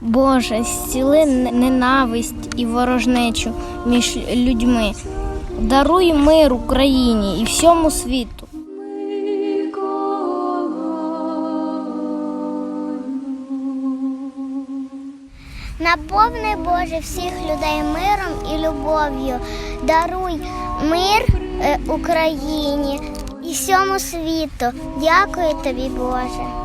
Боже, зціли ненависть і ворожнечу між людьми. Даруй мир Україні і всьому світу. Наповни, Боже, всіх людей миром і любов'ю. Даруй мир е, Україні і всьому світу. Дякую тобі, Боже.